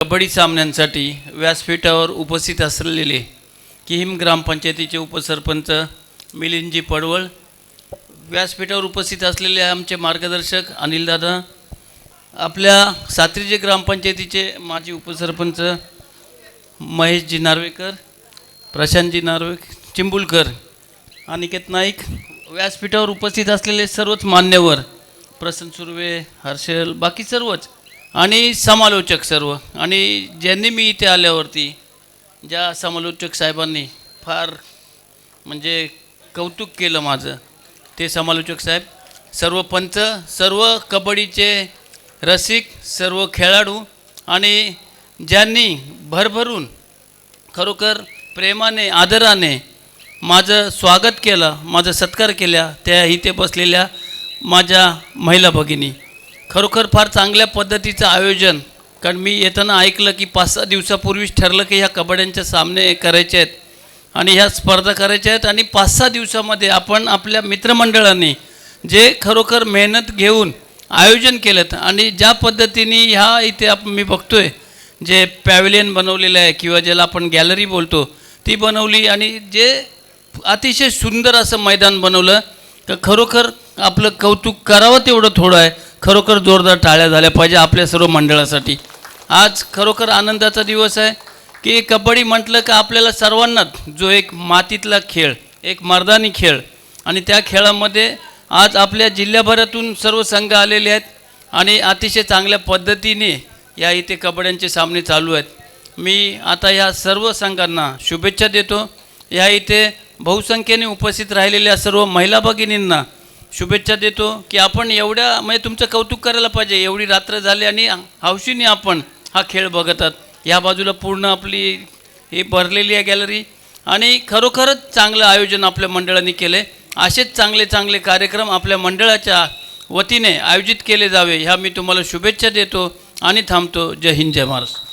कबड्डी सामन्यांसाठी व्यासपीठावर उपस्थित असलेले किहिम ग्रामपंचायतीचे उपसरपंच मिलिंदजी पडवळ व्यासपीठावर उपस्थित असलेले आमचे मार्गदर्शक अनिलदादा आपल्या सात्रीजे ग्रामपंचायतीचे माजी उपसरपंच महेशजी नार्वेकर प्रशांतजी नार्वे चिंबुलकर अनिकेत नाईक व्यासपीठावर उपस्थित असलेले सर्वच मान्यवर प्रसन्न सुर्वे हर्षल बाकी सर्वच आणि समालोचक सर्व. आणि ज्यांनी मी इथे आल्यावरती ज्या समालोचक साहेबांनी फार म्हणजे कौतुक केलं माझं ते समालोचक साहेब सर्व पंच सर्व कबड्डीचे रसिक सर्व खेळाडू आणि ज्यांनी भरभरून खरोखर प्रेमाने आदराने माझं स्वागत केलं माझं सत्कार केला त्या इथे बसलेल्या माझ्या महिला भगिनी. खरोखर फार चांगल्या पद्धतीचं आयोजन. कारण मी येताना ऐकलं की पाच सहा दिवसापूर्वीच ठरलं की ह्या कबड्ड्यांचे सामने करायचे आहेत. आणि ह्या स्पर्धा करायच्या आहेत आणि पाच सहा दिवसामध्ये आपण आपल्या मित्रमंडळांनी जे खरोखर मेहनत घेऊन आयोजन केलं आणि ज्या पद्धतीने ह्या इथे आप मी बघतोय जे पॅव्हिलियन बनवलेलं आहे किंवा ज्याला आपण गॅलरी बोलतो ती बनवली आणि जे अतिशय सुंदर असं मैदान बनवलं तर खरोखर आपलं कौतुक करावं तेवढं थोडं आहे. खरोखर जोरदार टाळ्या झाल्या पाहिजे आपल्या सर्व मंडळासाठी. आज खरोखर आनंदाचा दिवस आहे की कबड्डी म्हटलं का आपल्याला सर्वांनाच जो एक मातीतला खेळ एक मर्दानी खेळ आणि त्या खेळामध्ये आज आपल्या जिल्ह्याभरातून सर्व संघ आलेले आहेत आणि अतिशय चांगल्या पद्धतीने या इथे कबड्ड्यांचे सामने चालू आहेत. मी आता या सर्व संघांना शुभेच्छा देतो. या इथे बहुसंख्येने उपस्थित राहिलेल्या सर्व महिला भगिनींना शुभेच्छा देतो की आपण एवढ्या म्हणजे तुमचं कौतुक करायला पाहिजे. एवढी रात्र झाली आणि हौशीने आपण हा खेळ बघतात या बाजूला पूर्ण आपली ही भरलेली आहे गॅलरी आणि खरोखरच चांगलं आयोजन आपल्या मंडळाने केले असेच चांगले चांगले कार्यक्रम आपल्या मंडळाच्या वतीने आयोजित केले जावे ह्या मी तुम्हाला शुभेच्छा देतो आणि थांबतो. जय हिंद जय महाराष्ट्र.